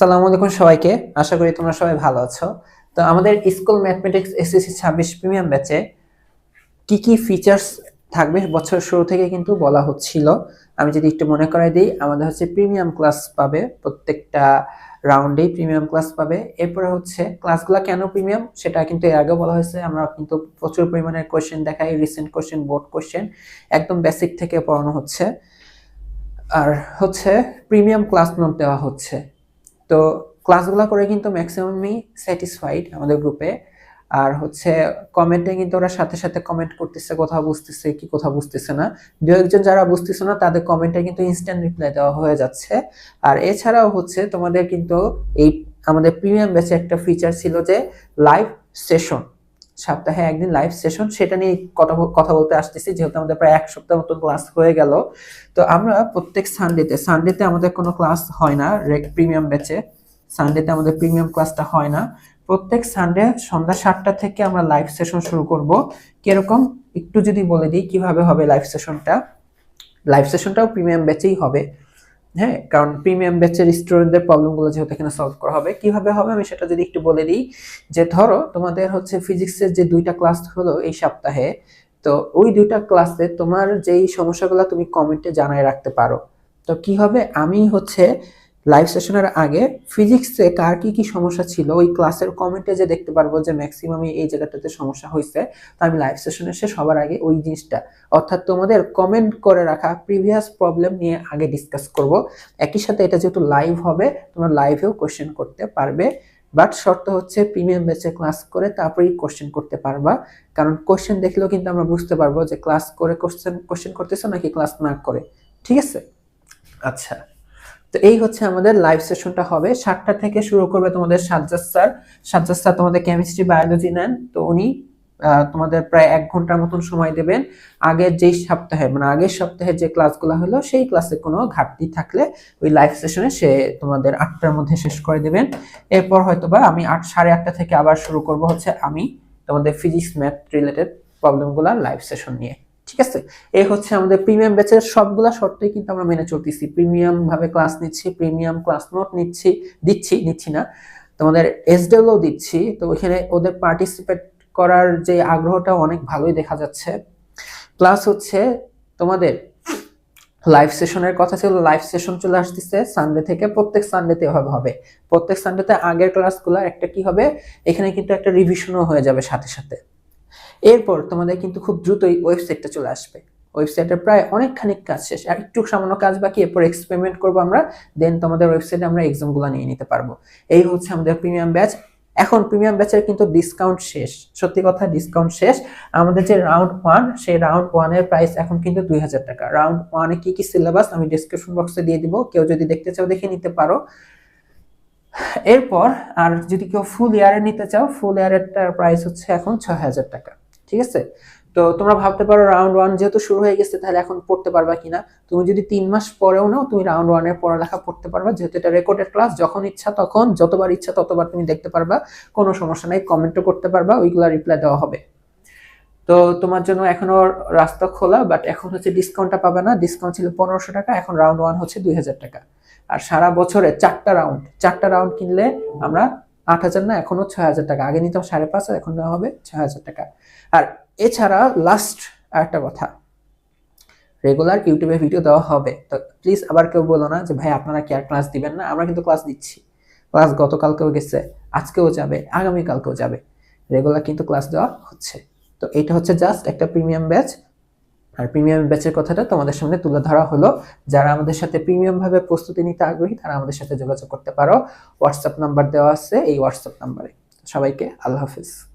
আসসালামু আলাইকুম সবাইকে। আশা করি তোমরা সবাই ভালো আছো। তো আমাদের স্কুল ম্যাথমেটিক্স এসএসসি ছাব্বিশ প্রিমিয়াম ব্যাচে কি কি ফিচার্স থাকবে বছর শুরু থেকে কিন্তু বলা হচ্ছিল। আমি যদি একটু মনে করাই দিই, আমাদের হচ্ছে প্রিমিয়াম ক্লাস পাবে প্রত্যেকটা রাউন্ডেই প্রিমিয়াম ক্লাস পাবে। এরপরে হচ্ছে ক্লাসগুলো কেন প্রিমিয়াম সেটা কিন্তু এর আগে বলা হয়েছে। আমরা কিন্তু প্রচুর পরিমাণে কোশ্চেন দেখাই রিসেন্ট কোশ্চেন বোর্ড কোশ্চেন একদম বেসিক থেকে পড়ানো হচ্ছে। আর হচ্ছে প্রিমিয়াম ক্লাস নোট দেওয়া হচ্ছে। তো ক্লাসগুলো করে কিন্তু ম্যাক্সিমামই স্যাটিসফাইড আমাদের গ্রুপে আর হচ্ছে কমেন্টে কিন্তু ওরা সাথে সাথে কমেন্ট করতেছে, কোথাও বুঝতেছে কি, কোথাও বুঝতেছে না। দু একজন যারা বুঝতেছে না, তাদের কমেন্টে কিন্তু ইনস্ট্যান্ট রিপ্লাই দেওয়া হয়ে যাচ্ছে। আর এছাড়াও হচ্ছে তোমাদের কিন্তু এই আমাদের প্রিমিয়াম ব্যাচে একটা ফিচার ছিল যে লাইভ সেশন সপ্তাহে একদিন লাইভ সেশন সেটা নিয়ে কথা বলতে আসতেছি, যেহেতু আমাদের প্রায় এক সপ্তাহ মতো ক্লাস হয়ে গেল। তো আমরা প্রত্যেক সানডেতে সানডেতে আমাদের কোনো ক্লাস হয় না প্রিমিয়াম ব্যাচে সানডেতে আমাদের প্রিমিয়াম ক্লাসটা হয় না। প্রত্যেক সানডে সন্ধ্যা সাতটা থেকে আমরা লাইভ সেশন শুরু করব। কীরকম? একটু যদি বলে দিই কীভাবে হবে লাইভ সেশনটা লাইভ সেশনটাও প্রিমিয়াম ব্যাচেই হবে। হ্যাঁ কারণ প্রিমিয়াম ব্যাচের স্টুডেন্টদের প্রবলেমগুলো যেহেতু এখানে সলভ করা হবে, কীভাবে হবে আমি সেটা যদি একটু বলে দিই, যে ধরো তোমাদের হচ্ছে ফিজিক্সের যে দুইটা ক্লাস হলো এই সপ্তাহে, তো ওই দুইটা ক্লাসে তোমার যেই সমস্যাগুলো তুমি কমেন্টে জানায় রাখতে পারো, তো কি হবে? আমি হচ্ছে লাইভ সেশনের আগে ফিজিক্সে কার কি কি সমস্যা ছিল, ওই ক্লাসের কমেন্টে যে দেখতে পারব যে ম্যাক্সিমামই এই জায়গাটাতে সমস্যা হয়েছে তো আমি লাইভ সেশনে এসে সবার আগে ওই জিনিসটা। অর্থাৎ তোমাদের কমেন্ট করে রাখা প্রিভিয়াস প্রবলেম নিয়ে আগে ডিসকাস করব। একই সাথে এটা যেহেতু লাইভ হবে, তোমরা লাইভেও কোয়েশ্চেন করতে পারবে। বাট শর্ত হচ্ছে প্রিমিয়াম ব্যাচে ক্লাস করে তারপরেই কোশ্চেন করতে পারবা। কারণ কোশ্চেন দেখলেও কিন্তু আমরা বুঝতে পারব যে ক্লাস করে কোশ্চেন কোশ্চেন করতেছো নাকি ক্লাস না করে। ঠিক আছে? আচ্ছা। তো এই হচ্ছে আমাদের লাইভ সেশনটা হবে। সাতটা থেকে শুরু করবে তোমাদের সাজ্জাদ স্যার। সাজ্জাদ স্যার তোমাদের কেমিস্ট্রি বায়োলজি নেন। তো উনি তোমাদের প্রায় এক ঘণ্টার মতন সময় দেবেন। আগের যেই সপ্তাহে মানে আগের সপ্তাহে যে ক্লাসগুলো হলো, সেই ক্লাসে কোনো ঘাটতি থাকলে ওই লাইভ সেশনে সে তোমাদের আটটার মধ্যে শেষ করে দেবেন। এরপর হয়তোবা আমি আট, সাড়ে আটটা থেকে আবার শুরু করব হচ্ছে আমি তোমাদের ফিজিক্স ম্যাথ রিলেটেড প্রবলেমগুলো লাইভ সেশন নিয়ে। ঠিক আছে? এই হচ্ছে আমাদের প্রিমিয়াম ব্যাচের সবগুলা শর্তই কিন্তু আমরা মেনে চলতেছি। প্রিমিয়াম ভাবে ক্লাস নিচ্ছি প্রিমিয়াম ক্লাস নোট নিচ্ছি, দিচ্ছি, নিচ্ছি না। তোমাদের এসডেলও দিচ্ছি। তো ওইখানে ওদের পার্টিসিপেট করার যে আগ্রহটা অনেক ভালোই দেখা যাচ্ছে। প্লাস হচ্ছে তোমাদের লাইভ সেশনের কথা ছিল লাইভ সেশন চলে আসতেছে সানডে থেকে, প্রত্যেক সানডেতে এভাবে হবে। প্রত্যেক সানডেতে আগের ক্লাসগুলো একটা কি হবে? এখানে কিন্তু একটা রিভিশনও হয়ে যাবে সাথে সাথে। এরপর তোমাদের কিন্তু খুব দ্রুতই ওয়েবসাইটটা চলে আসবে। ওয়েবসাইটে প্রায় অনেকখানি কাজ শেষ। আর একটু সামান্য কাজ বাকি, এরপর এক্সপেরিমেন্ট করব আমরা দেন তোমাদের ওয়েবসাইটে আমরা এক্সামগুলো নিয়ে নিতে পারব। এই হচ্ছে আমাদের প্রিমিয়াম ব্যাচ এখন প্রিমিয়াম ব্যাচের কিন্তু ডিসকাউন্ট শেষ। সত্যি কথা ডিসকাউন্ট শেষ। আমাদের যে রাউন্ড ওয়ান সেই রাউন্ড ওয়ানের প্রাইস এখন কিন্তু দুই হাজার টাকা। রাউন্ড ওয়ানে কি কি সিলেবাস আমি ডিসক্রিপশন বক্সে দিয়ে দিব। কেউ যদি দেখতে চাও দেখে নিতে পারো। এরপর আর যদি কেউ ফুল ইয়ারে নিতে চাও ফুল ইয়ারেরটার প্রাইস হচ্ছে এখন ছয় হাজার টাকা, ঠিক আছে? তো তোমরা ভাবতে পারো রাউন্ড ওয়ান যেহেতু শুরু হয়ে গেছে, তাহলে এখন পড়তে পারবা কিনা? তুমি যদি তিন মাস পরেও নাও, তুমি রাউন্ড ওয়ানের পড়ালেখা পড়তে পারবা। যেহেতু এটা রেকর্ডেড ক্লাস যখন ইচ্ছা তখন, যতবার ইচ্ছা ততবার তুমি দেখতে পারবা। কোনো সমস্যা নাই কমেন্টও করতে পারবা, ওইগুলা রিপ্লাই দেওয়া হবে। তো তোমার জন্য এখনও রাস্তা খোলা বাট এখন হচ্ছে ডিসকাউন্টটা পাবে না। ডিসকাউন্ট ছিল পনেরোশো টাকা, এখন রাউন্ড ওয়ান হচ্ছে দুই হাজার টাকা। আর সারা বছরে চারটা রাউন্ড চারটা রাউন্ড কিনলে আমরা আট হাজার না এখনও ছয় হাজার টাকা। আগে নিতাম সাড়ে পাঁচ হাজার, এখন নেওয়া হবে ছয় হাজার টাকা। আর এছাড়া লাস্ট একটা কথা রেগুলার ইউটিউবে ভিডিও দেওয়া হবে। তো প্লিজ আবার কেউ বলো না যে ভাই আপনারা কি আর ক্লাস দিবেন না? আমরা কিন্তু ক্লাস দিচ্ছি। ক্লাস গতকালকেও গেছে আজকেও যাবে আগামীকালকেও যাবে। রেগুলার কিন্তু ক্লাস দেওয়া হচ্ছে। তো এটা হচ্ছে জাস্ট একটা প্রিমিয়াম ব্যাচ আর প্রিমিয়াম ব্যাচের কথাটা তোমাদের সামনে তুলে ধরা হলো। যারা আমাদের সাথে প্রিমিয়াম ভাবে প্রস্তুতি নিতে আগ্রহী, তারা আমাদের সাথে যোগাযোগ করতে পারো। হোয়াটসঅ্যাপ নাম্বার দেওয়া আছে এই হোয়াটসঅ্যাপ নাম্বারে সবাইকে আল্লাহ হাফিজ।